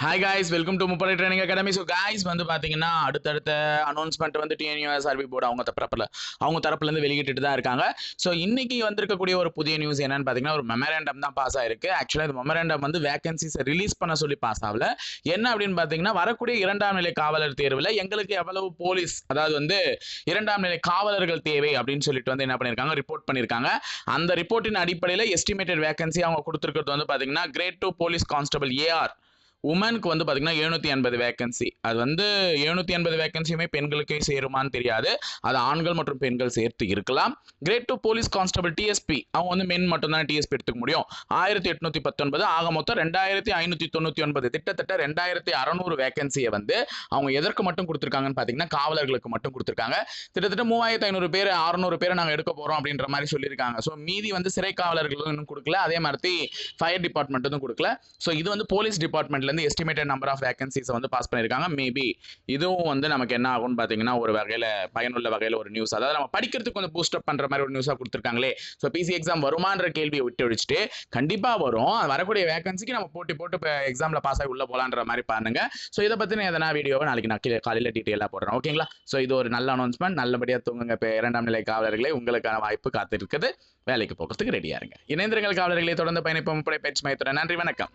Hi guys welcome to Muppadai training academy so guys வந்து பார்த்தீங்கன்னா அடுத்தடுத்த அனௌன்ஸ்மெண்ட் வந்து டிஎன்யூஎஸ் ஆர்பி போர்டு அவங்க தரப்பில் அவங்க தரப்புலேருந்து வெளியிட்டு தான் இருக்காங்க. ஸோ இன்னைக்கு வந்திருக்கக்கூடிய ஒரு புதிய நியூஸ் என்னன்னு பார்த்தீங்கன்னா ஒரு மெமரேண்டம் தான் பாஸ் ஆயிருக்கு. ஆக்சுவலாக இந்த மெமரேண்டம் வந்து வேகன்சிஸை ரிலீஸ் பண்ண சொல்லி பாஸ் ஆகல. என்ன அப்படின்னு பார்த்தீங்கன்னா வரக்கூடிய இரண்டாம் நிலை காவலர் தேர்வில் எங்களுக்கு எவ்வளவு போலீஸ் அதாவது வந்து இரண்டாம் நிலை காவலர்கள் தேவை அப்படின்னு சொல்லிட்டு வந்து என்ன பண்ணியிருக்காங்க ரிப்போர்ட் பண்ணியிருக்காங்க அந்த ரிப்போர்ட்டின் அடிப்படையில் எஸ்டிமேட்டட் வேகன்சி அவங்க கொடுத்துருக்கிறது வந்து பார்த்தீங்கன்னா grade two police constable AR உமனுக்கு வந்து பார்த்தீங்கன்னா எழுநூற்றி எண்பது வேகன்சி அது வந்து எழுநூற்றி எண்பது வேக்கன்சியுமே பெண்களுக்கே சேருமான்னு தெரியாது. அது ஆண்கள் மற்றும் பெண்கள் சேர்த்து இருக்கலாம். Grade two police constable DSP அவங்க வந்து மென் மட்டும்தான் டிஎஸ்பி எடுத்துக்க முடியும். ஆயிரத்தி எட்நூத்தி பத்தொன்பது. ஆக மொத்தம் ரெண்டாயிரத்தி ஐநூற்றி தொண்ணூற்றி ஒன்பது. கிட்டத்தட்ட ரெண்டாயிரத்தி அறநூறு வேக்கன்சியை வந்து அவங்க எதற்கு மட்டும் கொடுத்துருக்காங்கன்னு பார்த்தீங்கன்னா காவலர்களுக்கு மட்டும் கொடுத்துருக்காங்க. கிட்டத்தட்ட மூவாயிரத்தி ஐநூறு பேர் அறநூறு பேரை நாங்கள் எடுக்க போகிறோம் அப்படின்ற மாதிரி சொல்லியிருக்காங்க. ஸோ மீதி வந்து சிறை காவலர்களும் இன்னும் கொடுக்கல. அதே மாதிரி ஃபயர் டிபார்ட்மெண்ட்டும் கொடுக்கல. ஸோ இது வந்து போலீஸ் டிபார்ட்மெண்ட்லேருந்து எஸ்டிமேட்டட் நம்பர் ஆஃப் வேகன்சிஸை வந்து பாஸ் பண்ணியிருக்காங்க. மேபி இதுவும் வந்து நமக்கு என்ன ஆகும்னு பார்த்தீங்கன்னா ஒரு வகையில் பயனுள்ள வகையில் ஒரு நியூஸ் அதாவது நம்ம படிக்கிறதுக்கு கொஞ்சம் பூஸ்டப் பண்ணுற மாதிரி ஒரு நியூஸாக கொடுத்துருக்காங்களே. ஸோ பிசி எக்ஸாம் வருமான்ற கேள்வியை விட்டு ஒழிச்சிட்டு கண்டிப்பாக வரும். வரக்கூடிய வேகன்சிக்கு நம்ம போட்டி போட்டு இப்போ எக்ஸாமில் பாஸ் ஆகி உள்ளே போகலான்ற மாதிரி பாருங்க. ஸோ இதை பற்றின எதனா வீடியோவை நாளைக்கு நான் கீழே காலையில் டீட்டெயிலாக போடுறேன். ஓகேங்களா ஸோ இது ஒரு நல்ல அனௌன்ஸ்மெண்ட் நல்லபடியாக தூங்குங்க இப்போ இரண்டாம் நிலை காவலர்களே. உங்களுக்கான வாய்ப்பு காத்திருக்குது. வேலைக்கு போகிறதுக்கு ரெடியாக இருங்க. இணைந்திருங்கள் காவலர்களை. தொடர்ந்து பயணிப்போம். பயிற்சி மையத்துடன். நன்றி. வணக்கம்.